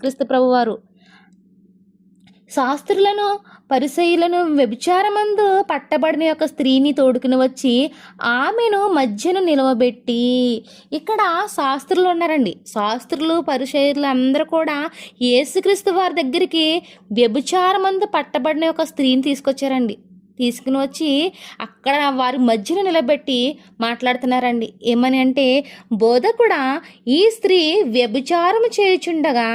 యేసుక్రీస్తు ప్రభువారు. శాస్త్రులను పరిసయులను వ్యభిచారమందు పట్టబడిన యొక్క స్త్రీని తోడుకుని వచ్చి ఆమెను మధ్యను నిలవబెట్టి ఇక్కడ శాస్త్రులు ఉన్నారండి. శాస్త్రులు పరిసయులు అందరూ కూడా యేసుక్రీస్తు వారి దగ్గరికి వ్యభిచారమందు పట్టబడిన ఒక స్త్రీని తీసుకొచ్చారండి. తీసుకుని వచ్చి అక్కడ వారి మధ్యన నిలబెట్టి మాట్లాడుతున్నారండి. ఏమని అంటే బోధకుడా ఈ స్త్రీ వ్యభిచారము చేయుచుండగా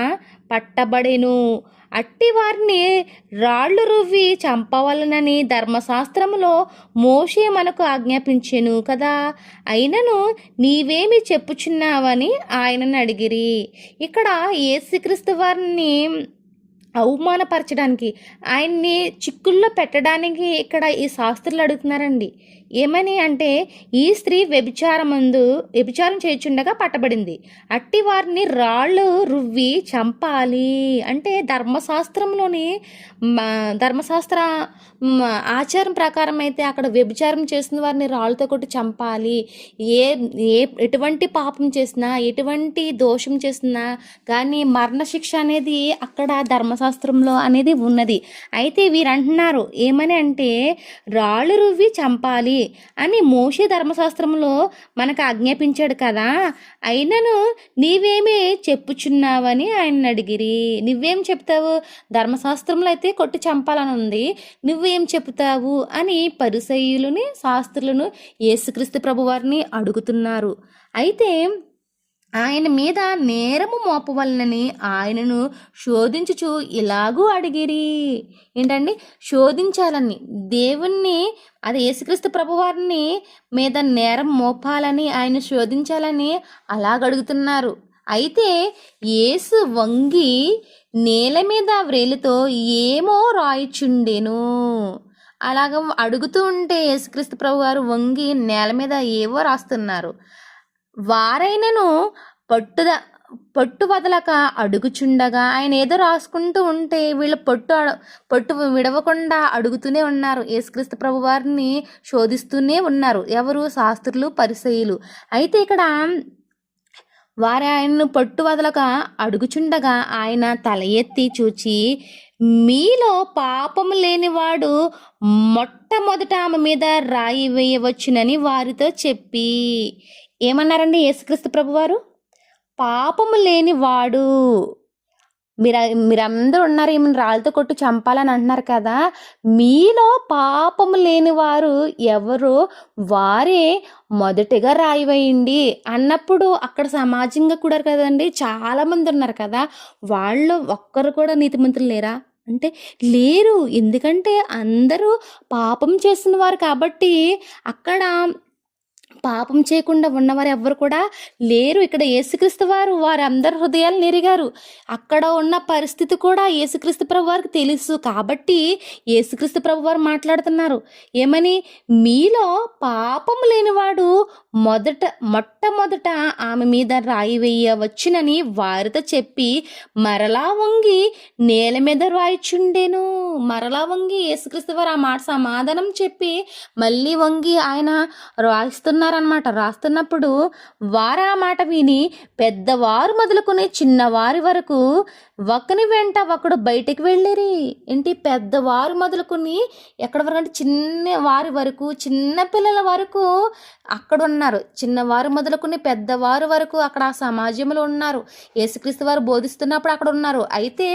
పట్టబడెను. అట్టి వారిని రాళ్ళు రువ్వి చంపవలనని ధర్మశాస్త్రములో మోషే మనకు ఆజ్ఞాపించెను కదా. అయినను నీవేమి చెప్పుచున్నావని ఆయనను అడిగిరి. ఇక్కడ యేసుక్రీస్తు వారిని అవమానపరచడానికి ఆయన్ని చిక్కుల్లో పెట్టడానికి ఇక్కడ ఈ శాస్త్రులు అడుగుతున్నారండి. ఏమని అంటే ఈ స్త్రీ వ్యభిచారమందు వ్యభిచారం చేయుచుండగా పట్టబడింది. అట్టి వారిని రాళ్ళు రువ్వి చంపాలి అంటే ధర్మశాస్త్రంలోని ధర్మశాస్త్ర ఆచారం ప్రకారం అయితే అక్కడ వ్యభిచారం చేసిన వారిని రాళ్ళతో కొట్టి చంపాలి. ఏ ఏ ఎటువంటి పాపం చేసినా ఎటువంటి దోషం చేసినా కానీ మరణశిక్ష అనేది అక్కడ ధర్మశాస్త్ర ధర్మశాస్త్రంలో అనేది ఉన్నది. అయితే వీరంటున్నారు ఏమని అంటే రాళ్ళు రువ్వి చంపాలి అని మోషే ధర్మశాస్త్రంలో మనకు ఆజ్ఞాపించాడు కదా. అయినను నీవేమి చెప్పుచున్నావని ఆయన అడిగిరి. నువ్వేం చెప్తావు? ధర్మశాస్త్రంలో అయితే కొట్టి చంపాలని ఉంది. నువ్వేం చెప్తావు? అని పరిసయ్యులని శాస్త్రులను యేసుక్రీస్తు ప్రభువారిని అడుగుతున్నారు. అయితే ఆయన మీద నేరము మోపవలనని ఆయనను శోధించుచు ఇలాగూ అడిగిరి. ఏంటండి? శోధించాలని. దేవుణ్ణి అది యేసుక్రీస్తు ప్రభువారిని మీద నేరం మోపాలని ఆయన శోధించాలని అలాగడుగుతున్నారు. అయితే యేసు వంగి నేల మీద వ్రేలితో ఏమో రాయిచుండెను. అలాగ అడుగుతూ ఉంటే యేసుక్రీస్తు ప్రభు గారు వంగి నేల మీద ఏవో రాస్తున్నారు. వారైనను పట్టుద పట్టు వదలక అడుగుచుండగా ఆయన ఏదో రాసుకుంటూ ఉంటే వీళ్ళు పట్టు అడ- పట్టు విడవకుండా అడుగుతూనే ఉన్నారు. యేసుక్రీస్తు ప్రభు వారిని శోధిస్తూనే ఉన్నారు. ఎవరు? శాస్త్రులు పరిసయులు అయితే ఇక్కడ వారు ఆయన్ను పట్టు వదలక అడుగుచుండగా ఆయన తల ఎత్తి చూచి మీలో పాపం లేనివాడు మొట్టమొదట ఆమె మీద రాయి వేయవచ్చునని వారితో చెప్పి. ఏమన్నారండి యేసుక్రీస్తు ప్రభువారు పాపము లేని వాడు. మీరు మీరందరూ ఉన్నారు ఏమైనా రాళ్ళతో కొట్టు చంపాలని అంటున్నారు కదా. మీలో పాపము లేని వారు ఎవరు? వారే మొదటిగా రాయివేయండి. అన్నప్పుడు అక్కడ సమాజంగా కూడా కదండి చాలామంది ఉన్నారు కదా. వాళ్ళు ఒక్కరు కూడా నీతిమంతులు లేరా? అంటే లేరు. ఎందుకంటే అందరూ పాపం చేసిన వారు కాబట్టి అక్కడ పాపం చేయకుండా ఉన్నవారు ఎవ్వరు కూడా లేరు. ఇక్కడ యేసుక్రీస్తు వారు వారందరి హృదయాలు నెరిగారు. అక్కడ ఉన్న పరిస్థితి కూడా యేసుక్రీస్తు ప్రభు వారికి తెలుసు. కాబట్టి యేసుక్రీస్తు ప్రభు వారు మాట్లాడుతున్నారు. ఏమని? మీలో పాపం లేనివాడు మొదట మొట్టమొదట ఆమె మీద రాయి వేయవచ్చునని వారితో చెప్పి మరలా వంగి నేల మీద రాయిచుండెను. మరలా వంగి యేసుక్రీస్తు వారు ఆ మాట సమాధానం చెప్పి మళ్ళీ వంగి ఆయన రాయిస్తున్నారనమాట రాస్తున్నప్పుడు వారు ఆ మాట విని పెద్దవారు మొదలుకొని చిన్నవారి వరకు ఒకని వెంట ఒకడు బయటికి వెళ్ళేరి. ఏంటి పెద్దవారు మొదలుకొని ఎక్కడ వరకు అంటే చిన్న వారి వరకు చిన్న పిల్లల వరకు అక్కడ ఉన్నారు. చిన్నవారు మొదలుకుని పెద్దవారు వరకు అక్కడ ఆ సమాజంలో ఉన్నారు. యేసుక్రీస్తు వారు బోధిస్తున్నప్పుడు అక్కడ ఉన్నారు. అయితే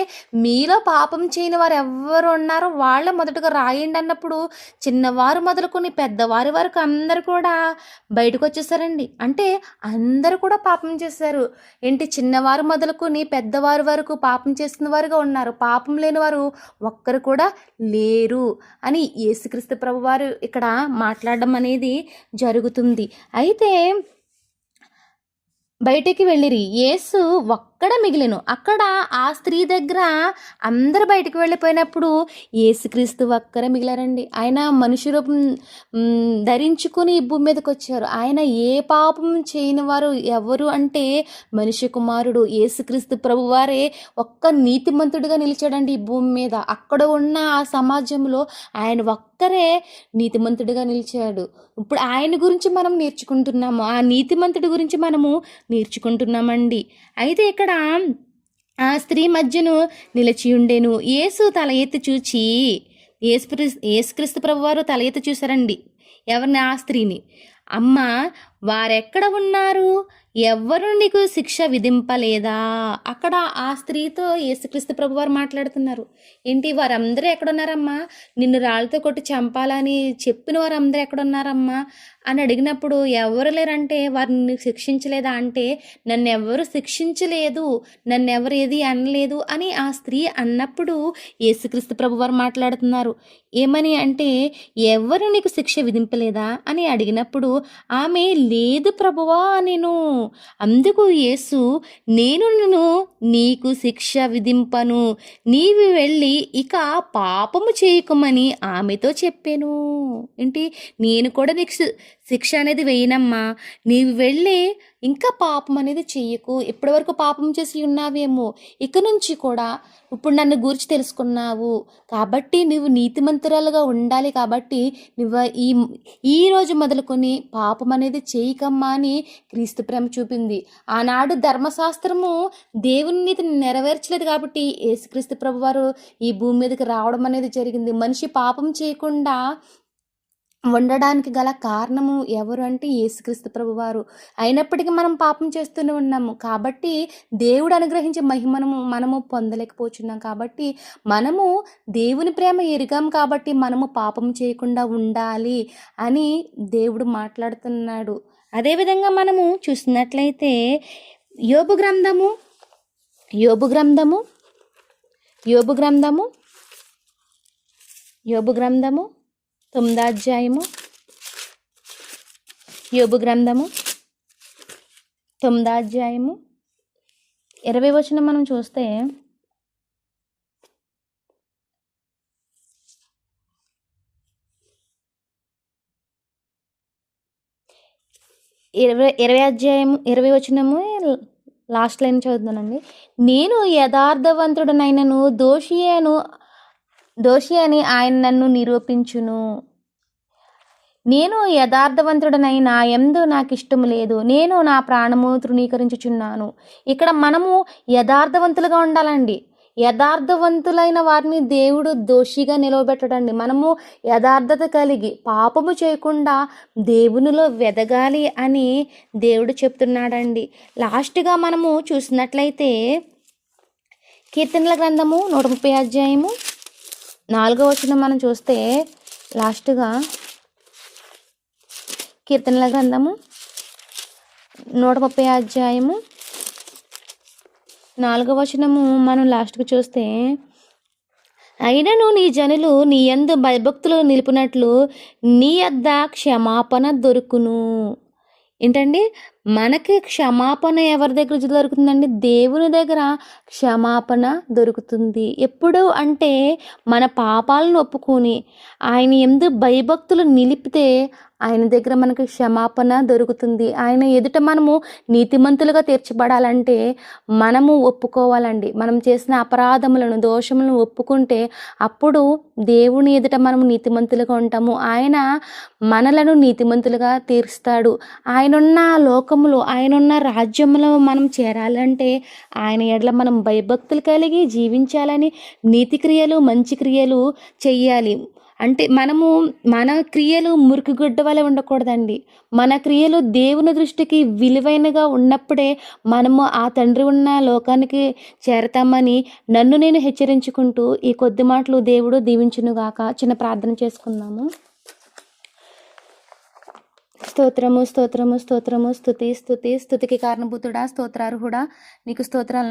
మీలో పాపం చేయని వారు ఎవరు ఉన్నారో? వాళ్ళ మొదటగా రాయండి అన్నప్పుడు చిన్నవారు మొదలుకొని పెద్దవారి వరకు అందరు కూడా బయటకు వచ్చేసారండి. అంటే అందరూ కూడా పాపం చేశారు. ఏంటి? చిన్నవారు మొదలుకొని పెద్దవారి వరకు పాపం చేస్తున్న వారుగా ఉన్నారు. పాపం లేని వారు ఒక్కరు కూడా లేరు అని యేసుక్రీస్తు ప్రభు వారు ఇక్కడ మాట్లాడడం అనేది జరుగుతుంది. అయితే బయటికి వెళ్ళిరి. యేసు ఒక్కడ మిగిలిను. అక్కడ ఆ స్త్రీ దగ్గర అందరు బయటికి వెళ్ళిపోయినప్పుడు యేసుక్రీస్తు ఒక్కరే మిగిలారండి. ఆయన మనుషు రూపం ధరించుకుని ఈ భూమి మీదకి వచ్చారు ఆయన ఏ పాపం చేయని వారు ఎవరు అంటే మనిషి కుమారుడు యేసుక్రీస్తు ప్రభువారే ఒక్క నీతిమంతుడిగా నిలిచాడండి ఈ భూమి మీద. అక్కడ ఉన్న ఆ సమాజంలో ఆయన ఒక్కరే నీతిమంతుడిగా నిలిచాడు. ఇప్పుడు ఆయన గురించి మనం నేర్చుకుంటున్నాము? ఆ నీతిమంతుడి గురించి మనము నేర్చుకుంటున్నామండి. అయితే ఇక్కడ ఆ స్త్రీ మధ్యను నిలిచి ఉండేను. యేసు తల ఎత్తి చూచి యేసుక్రీస్తు యేసుక్రీస్తు ప్రభువారు తల ఎత్తి చూశారండి. ఎవరిని? ఆ స్త్రీని. అమ్మ వారెక్కడ ఉన్నారు? ఎవ్వరు నీకు శిక్ష విధింపలేదా? అక్కడ ఆ స్త్రీతో యేసుక్రీస్తు ప్రభు వారు మాట్లాడుతున్నారు. ఏంటి వారందరూ ఎక్కడున్నారమ్మా? నిన్ను రాళ్ళతో కొట్టి చంపాలని చెప్పిన వారందరూ ఎక్కడున్నారమ్మా? అని అడిగినప్పుడు ఎవరు లేరంటే వారిని శిక్షించలేదా అంటే నన్ను ఎవరు శిక్షించలేదు నన్ను ఎవరు ఏది అనలేదు అని ఆ స్త్రీ అన్నప్పుడు యేసుక్రీస్తు ప్రభు వారు మాట్లాడుతున్నారు. ఏమని అంటే ఎవరు నీకు శిక్ష విధింపలేదా? అని అడిగినప్పుడు ఆమె లేదు ప్రభువా నేను అందుకు యేసు నేను నిన్ను నీకు శిక్ష విధింపను. నీవు వెళ్ళి ఇక పాపము చేయకమని ఆమెతో చెప్పాను. ఏంటి? నేను కూడా నీకు శిక్ష అనేది వేయనమ్మా. నీవు వెళ్ళి ఇంకా పాపం అనేది చెయ్యకు. ఇప్పటివరకు పాపం చేసి ఉన్నావేమో. ఇక నుంచి కూడా ఇప్పుడు నన్ను గురించి తెలుసుకున్నావు. కాబట్టి నువ్వు నీతిమంతురాలుగా ఉండాలి కాబట్టి నువ్వు ఈ ఈ రోజు మొదలుకొని పాపం అనేది చేయకమ్మా అని క్రీస్తు ప్రేమ చూపింది. ఆనాడు ధర్మశాస్త్రము దేవుని నీతిని నెరవేర్చలేదు కాబట్టి యేసుక్రీస్తు ప్రభువారు ఈ భూమి మీదకి రావడం అనేది జరిగింది. మనిషి పాపం చేయకుండా ఉండడానికి గల కారణము ఎవరు అంటే యేసుక్రీస్తు ప్రభు వారు అయినప్పటికీ మనం పాపం చేస్తూనే ఉన్నాము. కాబట్టి దేవుడు అనుగ్రహించే మహిమను మనము పొందలేకపోతున్నాం కాబట్టి మనము దేవుని ప్రేమ ఎరిగాం కాబట్టి మనము పాపం చేయకుండా ఉండాలి అని దేవుడు మాట్లాడుతున్నాడు. అదేవిధంగా మనము చూసినట్లయితే యోబు గ్రంథము యోబు గ్రంథము యోబు గ్రంథము యోబు గ్రంథము తొమ్మిదో అధ్యాయము యోబు గ్రంథము తొమ్మిదో అధ్యాయము ఇరవై వచనం మనం చూస్తే ఇరవై ఇరవై అధ్యాయం ఇరవై వచనము లాస్ట్ లైన్ చదువుతున్నానండి. నేను యథార్థవంతుడనైనను దోషి దోషి అని ఆయన నన్ను నిరూపించును. నేను యథార్థవంతుడనై నా ఎందు నాకు ఇష్టము లేదు. నేను నా ప్రాణము తృణీకరించుచున్నాను. ఇక్కడ మనము యథార్థవంతులుగా ఉండాలండి. యథార్థవంతులైన వారిని దేవుడు దోషిగా నిలవబెట్టడండి. మనము యథార్థత కలిగి పాపము చేయకుండా దేవునిలో వెదగాలి అని దేవుడు చెప్తున్నాడండి. లాస్ట్గా మనము చూసినట్లయితే కీర్తనల గ్రంథము నూట ముప్పై అధ్యాయము నాలుగో వచనం మనం చూస్తే లాస్ట్గా కీర్తనల గ్రంథము నూట ముప్పై అధ్యాయము నాలుగో వచనము మనం లాస్ట్కి చూస్తే అయినను నీ జనులు నీ ఎందు భయభక్తులు నిలిపినట్లు నీ యొద్ద క్షమాపణ దొరుకును. ఏంటండి? మనకి క్షమాపణ ఎవరి దగ్గర దొరుకుతుందండి? దేవుని దగ్గర క్షమాపణ దొరుకుతుంది. ఎప్పుడు అంటే మన పాపాలను ఒప్పుకొని ఆయన ఎందు భయభక్తులు నిలిపితే ఆయన దగ్గర మనకి క్షమాపణ దొరుకుతుంది. ఆయన ఎదుట మనము నీతిమంతులుగా తీర్చబడాలంటే మనము ఒప్పుకోవాలండి. మనం చేసిన అపరాధములను దోషములను ఒప్పుకుంటే అప్పుడు దేవుని ఎదుట మనము నీతిమంతులుగా ఉంటాము. ఆయన మనలను నీతిమంతులుగా తీరుస్తాడు. ఆయనున్న లోకములో ఆయనున్న రాజ్యంలో మనం చేరాలంటే ఆయన ఎడల మనం భయభక్తులు కలిగి జీవించాలని నీతి క్రియలు మంచి క్రియలు చెయ్యాలి. అంటే మనము మన క్రియలు మురికిగుడ్డ వలె ఉండకూడదండి. మన క్రియలు దేవుని దృష్టికి విలువైనగా ఉన్నప్పుడే మనము ఆ తండ్రి ఉన్న లోకానికి చేరతామని నన్ను నేను హెచ్చరించుకుంటూ ఈ కొద్ది మాటలు దేవుడు దీవించునుగాక చిన్న ప్రార్థన చేసుకుందాము. స్తోత్రము స్తోత్రము స్తోత్రము స్తుతి స్తుతి స్థుతికి కారణభూతుడా స్తోత్రార్హుడా. నీకు స్తోత్రాలు